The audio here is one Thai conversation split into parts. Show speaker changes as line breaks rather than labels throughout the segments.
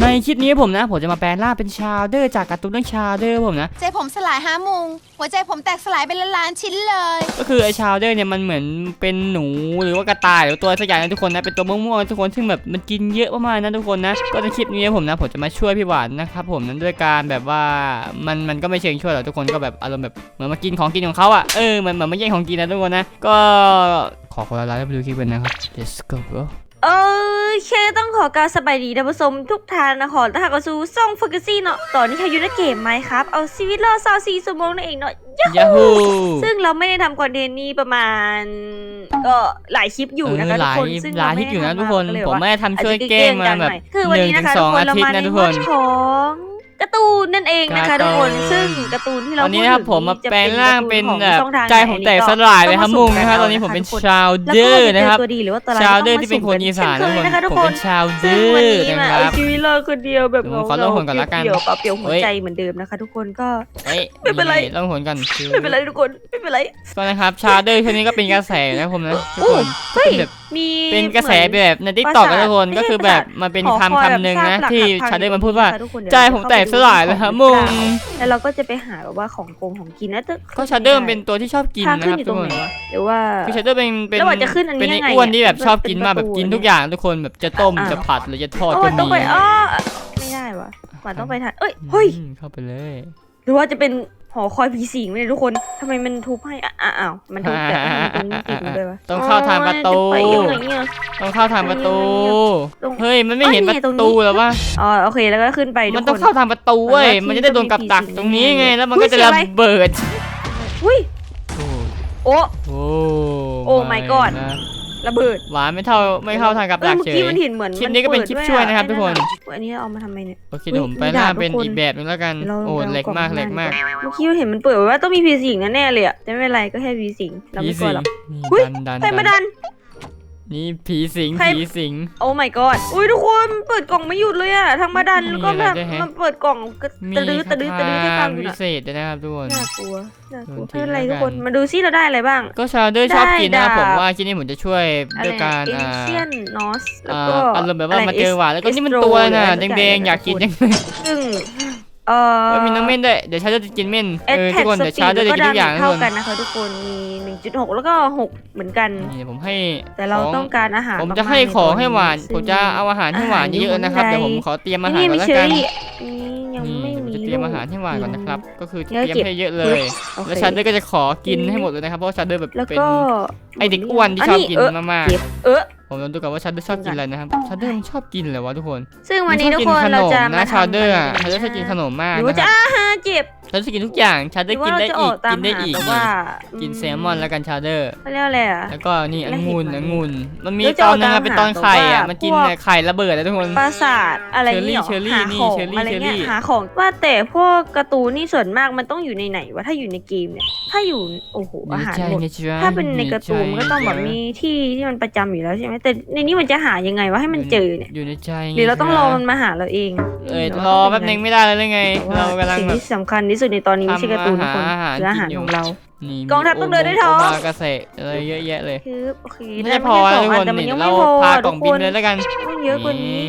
ในคลิปนี้ผมนะ ผมจะมาแปลงร่างเป็นชาวเดอร์จากการ์ตูนเรื่องชาวเดอร์ผมนะ
ใจผมสลายห้ามุง หัวใจผมแตกสลายเป็นล้านชิ้นเลย
ก็คือไอชาวเดอร์เนี่ยมันเหมือนเป็นหนูหรือว่ากระต่ายหรือตัวสักอย่างนะทุกคนนะเป็นตัวม่วงๆทุกคนซึ่งแบบมันกินเยอะประมาณนะทุกคนนะก็ในคลิปนี้ผมนะผมจะมาช่วยพี่หวานนะครับผมนั้นด้วยการแบบว่ามันมันก็ไม่เชิงช่วยหรอกทุกคนก็แบบอารมณ์แบบเหมือนมากินของกินของเขาอะเออเหมือนเหมือนมาแย่งของกินนะทุกคนนะก็ขอคนละไลค์ไปดูคลิปกันนะครับ let's go bro
เออเคต้องขอกาวสบายดีนะผสมทุกทานนะขอถ้าหากว่าสู้ซ่องฟักซี่เนาะตอนนี้ค่ะอยู่ในเกมไหมครับ เอาชีวิตรอดซาวซีสมองนั่นเองเนาะ
ยาฮู
ซึ่งเราไม่ได้ทำคอนเทนต์นี้ประมาณ ก็หลายคลิปอยู่นะคะทุกคนซึ่ง
หลายคลิปอยู่นะทุกคน ผมไม่ได้ทำช่วยเกมมาแบบ
หนึ่
งถึงสอง
คะ
ทุย์
นะ
ทุกค
นของ การ์ตูนนั่นเองนะคะทุกคนซึ่งการ์ตูนที่เรา
วันนี้นะครับผมมาแปลงร่างเป็นแบบใจผมแตกสลายเลยครับมุงนะครับตอนนี้ผมเป็นชาวเดอร์นะครับชาวเดอร์ที่เป็นคนอีสานนะ
ครับ
ผมเป็นชาวเดอร์
นะ
ครับ
ชีวิตรอคนเดียวแบบ
เราอลงหนลี่
ยวเปลี่ยวหัวใจเหมือนเดิมนะคะ ทุกคนก็ไม่เป็นไร
ลงหนกัน
ไม่เป็นไรทุกคนไม่เป็นไร
ก็นะครับชาวเดอร์คนนี้ก็เป็นกระแสนะผมนะทุกคนก็
เป็น
แบบ
มี
เป็นกระแสแบบในทิกตอกนทุกคนก็คือแบบมันเป็นคำคำหนึ่งนะที่ชาเดอร์มันพูดว่าใจผมแตกสลายแล้วครับมึง
แล้วเราก็จะไปหาแบบว่าของโกงของกินนะ
ก็ชาเดอร์เป็นตัวที่ชอบกินนะครับทุกค
นหรือว่า
คือชาเดอร์เป็นเป็นเป็นอ้วนที่แบบชอบกินมากแบบกินทุกอย่างทุกคนแบบจะต้มจะผัดหรือจะทอดก็มี
ไม่ได้วะกว่าต้องไปทานเอ้ยเฮ้ย
เข้าไปเลย
หรือว่าจะเป็น หอคอยผีสิงเลยทุกคนทำไมมันทุบให้อ้าวมันทุบแต่ตรงนี้ติดเลยวะ
ต้องเข้าทางประตูต้องเข้าทางประตูเฮ้ยมันไม่เห็นป
ระ
ตูหรอวะ
อ๋อโอเคแล้วก็ขึ้นไป
มันต้องเข้าทางประตูเว้ย
มัน
จะได้โดนกับดักตรงนี้ไงแล้วมันก็จะระเบิด
อุ้ย
โอ้
โอ้ my god ระเบิด
หวานไม่เท่าไม่เข้าทางกับดัก
เฉย
เมื่
อ
กี้
มันเห็นเหมือน
คลิปนี้ก็เป็นคลิปช่วยนะครับทุกคน
อันนี้เอามาทำไมเนี่ย
โอเคเดี๋ยวผมไปหน้าเป็นอีกแบบนึงแล้วกันโอ้
เล็
กมากเล็กมาก
เมื่อกี้เห็นมันเปิดว่าต้องมีผีสิงแน่เลยอะแต่ไม่เป็นไรก็แค่ผีสิงเราไม่กลัวหรอก
ดันดัน
ดันไม่
ดัน
นี่
ผีสิงผีสิง
โอ้ my god อุ้ยทุกคนเปิดกล่องไม่หยุดเลยอะทั้งมาดันแล้วก็แบบมันเปิดกล่องกระ
มี
ตะลื้อตะลื้อตะลื้อให้ฟังอยู่
วิ
น่ะ
เศษนะครับทุกคน
น่ากลัวน่ากลัว
โดนอะ
ไรทุกคนมาดูซิเราได้อะไรบ้าง
ก็ชาวด้วยชอบกินนะผมว่าที่นี่ผมจะช่วย
อร
ด้วยการ
เอ
อ่า
เชียนนอสแล้วก็
อารมณ์แบบว่ามาเจอหวานแล้วก็นี่มัน
ตั
วน่ะแดงๆอยากกินยังไง
ซึ่ง เอ่อ
มีน้ำมันด้วย เดี๋ยวชาจะกินมันเออ
ทุก
คน เดี๋ยวชาจอร์จะ
กิ
นทุกอย่างทุก
เท่ากันนะคะทุกคนมี 1.6 แล้วก็ 6 เหมือนกัน
นี่ผมให้
แต่เรา
อง
ต้องการอาหาร
ผมจะให้ของให้หวาน ผมจะเอาอาหารให้หวานเยอะๆนะครับ เดี๋ยวผมขอเตรียมอาหารก่อนแล้วกัน
นี่ยังไม่
มีจะเตรียมอาหารให้หวานก่อนนะครับ ก็คือ
เต
รียมให้เยอะเลย แล้วชาร์เดอร์ก็จะขอกินให้หมดเลยนะครับ เพราะชาร์เดอร์แบบ
แล้ว
เป็น ไอเด็กอ้วนที่ชอบกินมาม่ผมลองดูกันว่าชาเดอร์ชอบกินอะไรนะครับชาเดอร์มันชอบกินอะไรวะทุกคน
ซึ่งวันนี้ทุกคนเราจะมา
ชาเดอร์ชาเดอร์ชอบกินขนมมากนะครับ
เจ็บ
ชาเดอร์กินทุกอย่างชาเดอ
ร์
กิ
น
ได้
อีกกิ
นได้อีกกินแซลมอนแล้วกันชาเดอร์
เรียกอะไรอะ
แล้วก็นี่องุ่นองุ่นมันมีตอนนึงเป็นตอนไข่อะมันกินไข่ระเบิดเลยทุกคน
ปราสาทอะไรนี่
เชอรี่นี่เชอรี่
เช
อรี่
หาของว่าแต่พวกกระตูนนี่ส่วนมากมันต้องอยู่ในไหนวะถ้าอยู่ในเกมเนี่ยถ้าอยู่โอ้โหอาหารหมดถ้าเป็นในกระตูมันก็ต้องแบบมีที่ที่มันประจำอยู่แล้วใช่ไหมแต่ในนี้มันจะหายังไงวะให้มันเจอเนี่ย
อยู่ในใจ
หรือเราต้องรอมันมาหาเราเอง
เอ้ยรอแป๊บนึงไม่ได้เลยไง เรา
กำ
ลัง
สิ่งที่สำคัญที่สุดในตอนนี้ไม่ใช่การ์ตูนทุกคน
อาหาร
คืออาหารของเรากองทัพต้องเดินด้วยท้อง
โอบกเสะอะไรเยอะแยะเลย
คือโอเค
ไม่
ได้
พอ
แล้
ทุกค
มันยังไม่
เรา
พอ
พากล่องบิ
น
เลยแล้วกัน
เยอะกว่านี้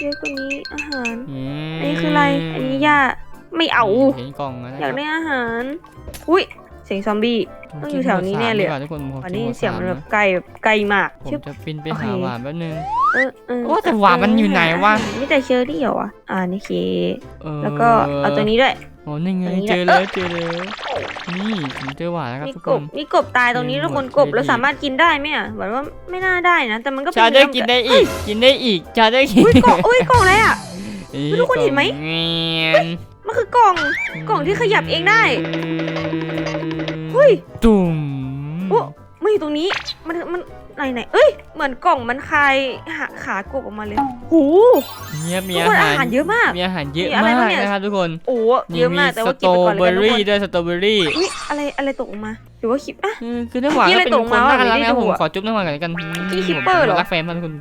เยอะกว่านี้อาหาร
อั
นนี้คืออะไร อันนี้ย่าไม่เอา
เห็นกล่อง
อยากได้อาหาร อุ้ย เสียงซอมบี้ต้องอยู่แถวนี้แน่เลย
ทุกคนผม
อันนี้เสียงมันแบบไกลแบบไกลมาก
ผมจะปินไปหาหวานแป๊บนึง
เออเออ
แต่หวานมันอยู่ไหนวะ
ไม่แต่เชอรี่เหรออ่านี่เคแล้วก็เอาตัวนี้ด้วย
โอ้นี่ไงเจอแล้วเจอแล้วนี่ผมเจอหวานแล้วครับทุกคน
มีกบตายตรงนี้ทุกคนกบ
เรา
สามารถกินได้ไหมอะหวานว่าไม่น่าได้นะ แต่มันก็เป็น
ชาได้กินได้อีก กินได้อีกชาได้กิน
อุ้ยกล่องอุ้ยกล่องอะไรอะทุกคนเห็นไหมมันคือกล่องกล่องที่ขยับเองได้ ฮ้ย
จุ๋ม
โอ้ไม่ตรงนี้มันมันไหนไหนเอ้ยเหมือนกล่องมันคลายหาขากบออกมาเลยหู
เนี่ยมีอาหา
รเยอะมาก
มีอาหารเยอะ
มา
ก
นะ
ครับทุกคน
โอ้เยอะมากแต่ว่ากิ
น
ไปก่อน
เลยทุ
กคนสต
อ
เบอรี่
ด้วยสตอเบอรี่
อะไรอะไรตกมาหรือว่าคลิปอะ
คือน้ำหวาน
เป็
นคนน่ารักนะผมขอจุ๊บน้ำหวานกันกัน
ที่คิปเปอร์หรอ
รักแฟนมันคน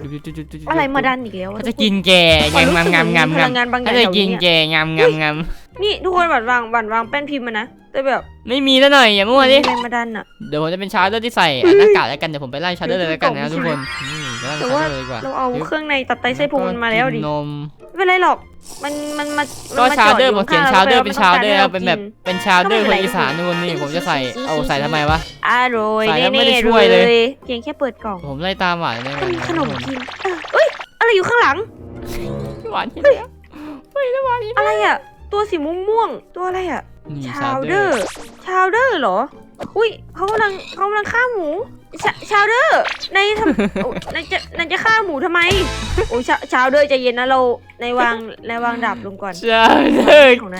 อะไรมาดันอีกแล้ว
จะกินแกงามงามงามงามจะกินแกงามงามงาม
นี่ทุกคนหวานวางหวานวางแป้นพิมพ์มานะแต่แบบ
ไม่มีแล้วหน่อยอย่ามั่วดิ
แรงมาดันอะ
เดี๋ยวผมจะเป็นชาร์เดอร์ที่ใส่หน้ากากแล้วกันเดี๋ยวผมไปไล่ชาร์เดอร์เลยแล้วกันนะทุกคนแต่
ว่า
เรา
เอาเครื่องในตัดไตไส้พุงมันมาแล้วดิไม่เป็นไรหรอก มันมันมามันก็
ชา
ร์
เดอร์ผมเขียนชา
ร์
เดอร์เป็นชาร์เดอร์เป็นแบบเป็นชาร์เดอร์คนอีสานทุกคนนี่ผมจะใส่เอาใส่ทำไมวะ
อร่อย
ใส่แล้วไม่
น่
ได้
ๆ
ช่วยเลย
เพียงแค่เปิดกล่อง
ผมไล่ตามหวานเลย
มีขนมกินเอ้ยอะไรอยู่ข้างหลัง
หวานที่ไหน
อะไรอะ ตัวสีม่วงม่วงๆตัวอะไรอะ
นี่
ชาวเดอร์ ชาวเดอร์เหรอ อุ้ยเขากำลังเขากำลังฆ่าหมูชาชาวเดอร์ในทำโอ้นายจะนายจะฆ่าหมูทำไม โอ้ยชาชาวเดอร์ใจเย็นนะเราในวางในวางดับลงก่อน
ชาเดอร์กิน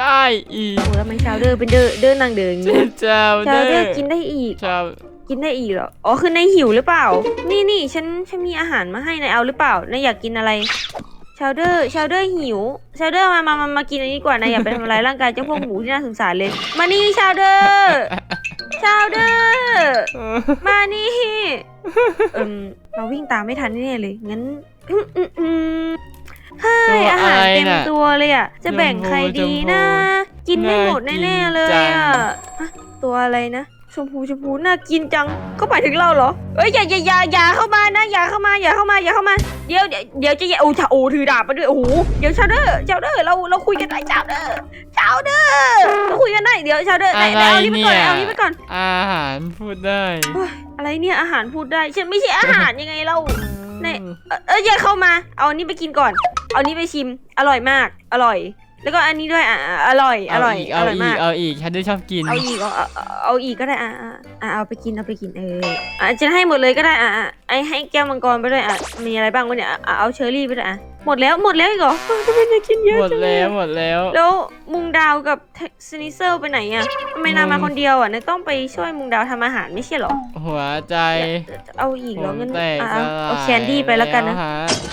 ได้อีก
โอ้แล้วทำไมชาวเดอร์เป็นเดอร์เดอร์นางเดินอย่างนี้
ชาว
ชาว
เด
เด
อ
อ
ร์
ร์กินได้อีก
ชาว
กินได้อีกเหรอ อ๋อคือนายหิวหรือเปล่า นี่นี่ฉันฉันมีอาหารมาให้นายเอาหรือเปล่านายอยากกินอะไร ชาวเดอร์ชาวเดอร์หิวชาวเดอร์มามามามากินอันนี้ดีกว่านายอย่าไปทำร้ายร่างกายเจ้าพวกหมูที่น่าสงสารเลย มานี่ชาวเดอร์ชาวเดอร์มานี่เอิมเราวิ่งตามไม่ทันแน่ๆเลยงั้นอืมอืมอืมใช่อาหารเต็มตัวเลยอะ จะแบ่งใครดีนะ กินไม่หมดแน่ๆเลยอะฮะตัวอะไรนะ ชมพูชมพูน่ากินจังก็ไปถึงเราเหรอเอ้ยอย่าอย่าอย่าอย่าเข้ามานะอย่าเข้ามาอย่าเข้ามาอย่าเข้ามาเดี๋ยวเดี๋ยวเดี๋ยวจะอย่าโอ้ชาโอ้ถือดาบมาด้วยโอ้โหเดี๋ยวชาวเดอร์ชาวเดอร์เราเราคุยกันได้ชาวเดอร์ชาวเดอร์เราคุยกันได้เดี๋ยวชาวเดอร์ไหนไหนเอานี้ไปก่อนเอานี้ไปก่อน
อาหารพูดได้
โอ้ยอะไรเนี่ยอาหารพูดได้ฉันไม่ใช่อาหารยังไงเราในเอ่อเอออย่าเข้ามา เอาอันนี้ไปกินก่อน เอาอันนี้ไปชิมอร่อยมากอร่อย แล้วก็อันนี้ด้วยอะอะอร่อยอร่อยอ
เอา
ร่อย
อี
มาก ก
เอาอีกชาเดอร์ชอบกิน
เอาอีกเอาเอาเอาเอาอีกก็ได้อะอะอะเอาไปกินเอาไปกินเอออะจะให้หมดเลยก็ได้อะอะไอให้แก้วมังกรไปด้วยอะมีอะไรบ้างวะเนี่ยอะอะเอาเชอร์รี่ไปด้วยอะ หมดแล้วหมดแล้วอีกเหรอเออทำไมนายกินเยอะ
หมด
จังเล
แล้
ยว
หมดแล้ว
แล้วมุงดาวกับสนิเซอร์ไปไหนอะทำไมนายมาคนเดียวอะนายต้องไปช่วยมุงดาวทำอาหารไม่ใช่เหรอ
หัวใจ
เอาอีกเหรองั้น
ผมแตก
อะ
ส
เอา
ลาย
เอาแคนดี้ไปแล้วกันนะ
ฮ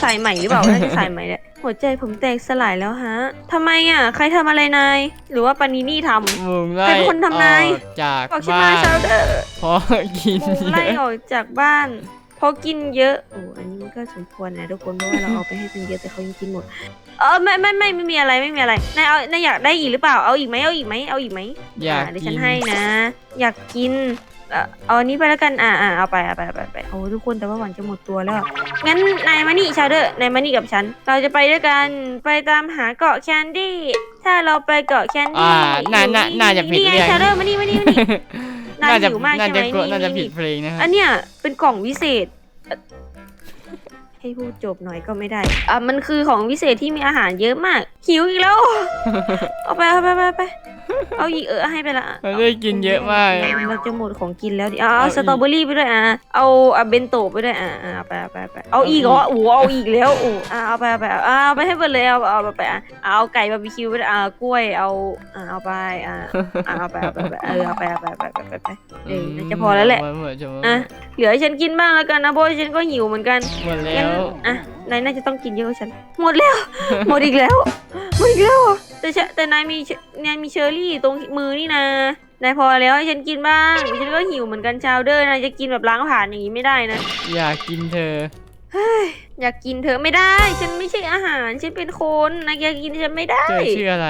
สายใหม่หรือเปล่า น่าจะสายใหม่แหละหัวใจผมแตกสลายแล้วฮะทำไมอะ ใครทำอะไรนาย หรือว่าปานินี่ทำ
มุงไล่
ใครเป็นคนทำนาย
ออกจาก
บอกฉัน
บ้า
มานชาวเดอร์
เพราะกิน
มุง
เย
ไล่
อะ
ออกจากบ้านเพราะกินเยอะโอ้อันนี้มันก็สมควรนะทุกคนเพราะว่าเราเอาไปให้กินเยอะแต่เขายังกินหมดเออไม่ไม่ไม่ไม่มีอะไรไม่มีอะไรนายเอานายอยากได้อีกหรือเปล่าเอาอีกไหมเอาอีกไหมเอาอีกไหม
อยาก
เดี๋ยว
กิ
ฉั
น
นให้นะ อยากกินเอ่อเอาอันนี้ไปแล้วกันอ่าอ่าเอาไปเอาไปเอาไปเอาไปโอ้ทุกคนแต่ว่าหวานจะหมดตัวแล้วอะงั้นนายมานี่ชาวเดอร์นายมานี่กับฉัน เราจะไปด้วยกันไปตามหาเกาะแคนดี้ถ้าเราไปเกาะแคน
อ่า
ดี้
น่าน่าน่าจะผิด
นี่ไง
เรื่อง
ชาวเดอร์มานี่มานี่มานี่ นาย
น่าจะ
หิวมาก
น่า
ใช่ไหม
จะกลัวน่าจะ
นี่
ผิดเพลงนะค
อั
รับ
นเนี้ยเป็นกล่องวิเศษเอ่อ ให้พูดจบหน่อยก็ไม่ได้ อะมันคือของวิเศษที่มีอาหารเยอะมาก หิวอีกแล้ว เอาไปเอาไปเอาไปเอาไปเอาอีกเออให้ไปละ
เราได้กินเยอะมาก
เราจะหมดของกินแล้วดิเอาเอา
เอาอีก
สตรอเบอรี่ไปด้วยอะเอาเอาเบนโตะไปด้วยอะอะเอาไปเอาไปเอาไปเอาอีกเหรอโอ้โหเอาอีกแล้วโอ้อะเอาไปเอาไปเอาเอาไปให้หมดเลยเอาเอาไปไปอะเอาไก่บาร์บีคิวไปด้วยอะกล้วยเอาอะเอาไปอะอะเอาไปเอาไปเอาไปเออเอาไปเอาไปเอาไปเอาไปเอาไปเออน่าจะพอแล้วแหละ
หมดหมดจะหมด
อะเหลือให้ฉันกินบ้างแล้วกันนะเพราะว่าฉันก็หิวเหมือนกัน
หมดแล้
งั้น
ว
อะนายน่าจะต้องกินเยอะกว่าฉัน หมดแล้ว หมดอีกแล้ว หมดอีกแล้วเหรอแต่ฉันแต่นายมีเชนายมีเชอร์รี่ตรงมือนี่นะ นายพอแล้วให้ฉันกินบ้างฉันก็หิวเหมือนกันชาวเดอร์นายจะกินแบบล้างผ่านอย่างนี้ไม่ได้นะ
อยากกินเธอ
อยากกินเธอไม่ได้ ฉันไม่ใช่อาหาร ฉันเป็นคนนายอยากกินฉันไม่ได้
เธอชื่ออะไร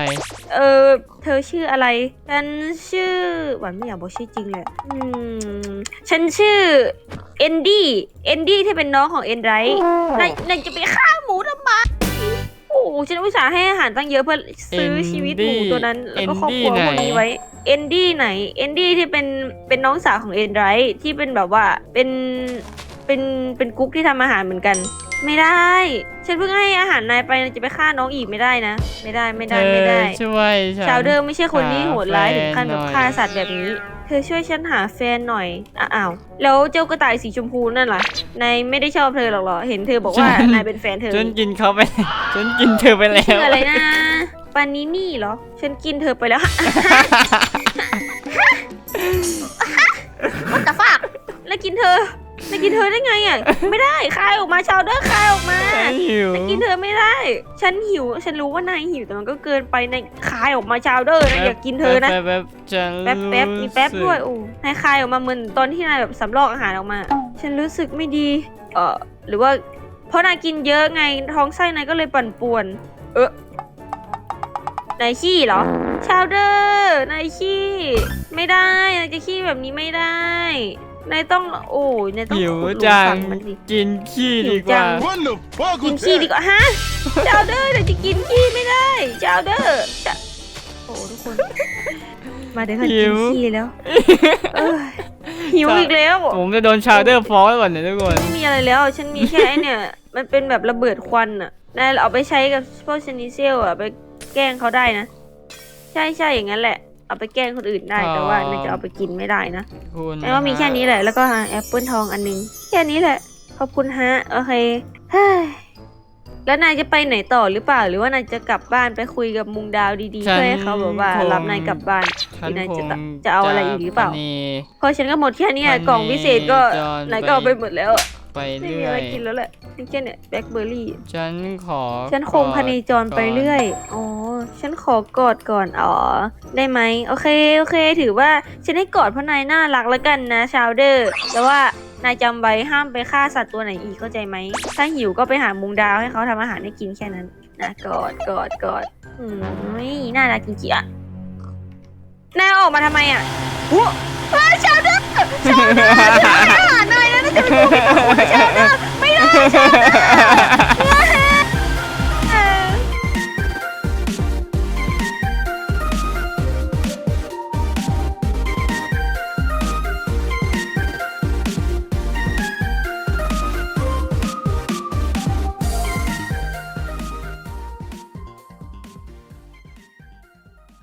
เออ เธอชื่ออะไร ฉันชื่อหวานไม่อยากบอกชื่อจริงเลยอะอืมฉันชื่อเอนดี้ เอนดี้ที่เป็นน้องของเอนไรท์นายนายจะไปฆ่าหมูทำไมโอ้โหฉันอุตส่าห์ให้อาหารตั้งเยอะเพื่อซื้อชีวิตหมูตัวนั้น แล้วก็ครอบครัวพวกนี้ไว้ เอนดี้ไหน เอนดี้ที่เป็นเป็นน้องสาวของเอนไรท์ที่เป็นแบบว่าเป็น เป็นเป็นกุ๊กที่ทำอาหารเหมือนกัน ไม่ได้ ฉันเพิ่งให้อาหารนายไปนายจะไปฆ่าน้องอีกไม่ได้นะ ไม่ได้ไม่
เธ
ได้
อ
ไม่ได้
ช่วยฉัน
ชาวเดอร์ไม่ใช่คนที่โหดร้ายถึงขั้นแบบ
หาแฟนหน่อย
ฆ่าสัตว์แบบนี้เธอช่วยฉันหาแฟนหน่อยอะอ้าว แล้วเจ้ากระต่ายสีชมพูนั่นล่ะ นายไม่ได้ชอบเธอหรอกเหรอ เห็นเธอบอกว่านายเป็นแฟนเธอ
จนกินเขาไปจนกินเธอไปแล้ว
ชื่ออะไรนะปานินี่เหรอ ฉันกินเธอไปแล้ววัตฟากแล้วกินเธอ แล้วกินเธอได้ไงอะ ไม่ได้คายออกมาชาวเดอร์คายออกมา
หิว
แต่กินเธอไม่ได้ ฉันหิว ฉันรู้ว่านายหิวแต่มันก็เกินไปนายคายออกมาชาวเดอร์นะอยากกินเธอนะ
แป๊บแป๊บฉัน
แป๊บแป๊บมีแป๊บ
รู้สึก
ด้วยโอ้นายคายออกมาเหมือนตอนที่นายแบบสำรอกอาหารออกมา ฉันรู้สึกไม่ดี เออหรือว่า เพราะนายกินเยอะไงท้องไส้นายก็เลยปั่นป่วน เออนายขี้เหรอ ชาวเดอร์นายขี้ ไม่ได้นายจะขี้แบบนี้ไม่ได้ นายต้องโอ้ยนายต้อง
หิว
ขุดหลุม
จัง
ฝังมันสิ
กินขี้ดีก
หิวจั
ว่า
ง
What the fuck
กิน
was
ขี้ดี
that?
กว่าฮะเจ้าเด้อเราจะกินขี้ไม่ได้เจ้าเด้อจะโอ้ทุกคน มาเดี๋ยวกัน
หิ
กิน
ว
ขี้แล้วเอ้ยหิวอีกแล้ว
ผมจะโดนชาวเดอร์ฟ้องก่อนเนี่ยทุกคน
ไม่มีอะไรแล้ว ฉันมีแค่ไอ้เนี่ย มันเป็นแบบระเบิดควันอะนายเอาไปใช้กับพวกชนิเซลอะ ไปแกล้งเขาได้นะ ใช่ใช่อย่างนั้นแหละ เอาไปแกล้งคนอื่นได้แต่ว่านายจะเอาไปกินไม่ได้นะ
คุณ
แปลว่ามีแค่นี้แหละแล้วก็แอปเปิลทองอันหนึงแค่นี้แหละขอบคุณฮะโอเคเฮ้ยแล้วนายจะไปไหนต่อหรือเปล่า หรือว่านายจะกลับบ้านไปคุยกับมุงดาวดีๆเพื่อให้เขาแบบว่ารับนายกลับบ้าน
ฉัน
นาย
ค
จะ
ง
ตะจะเอาอะไรอีกหรือเปล่า
จะนี่
เพราะฉันก็หมดแค่เนี้ย
วันนี้
กล่องพิเศษก็
จอน
นายก็เอาไปหมดแล้วอะ
ไป
ไม่
เรื่
มี
อ
อะไร
ย
กินแล้วแหละมีแค่เนี่ยแบล็คเบอร์รี่
ฉันขอ
ฉันคงพเนจรไปเรื่อย อ๋อ ฉันขอกอดก่อน อ๋อ ได้ไหม โอเค โอเค ถือว่าฉันให้กอดเพราะนายน่ารักแล้วกันนะชาวเดอร์ แต่ว่านายจำไว้ห้ามไปฆ่าสัตว์ตัวไหนอีกเข้าใจไหม ถ้าหิวก็ไปหามุงดาวให้เขาทำอาหารให้กินแค่นั้น นะ กอด กอด กอดอืมน่ารักจริงๆอะนายเอาออกมาทำไมอะโอ้เฮ้ยชาวเดอร์ ชาวเดอร์ฉันให้อาหารนายนะน่าจะเป็นผู้เป็นคนชาวเดอร์ไม่ได้ชาวเดอ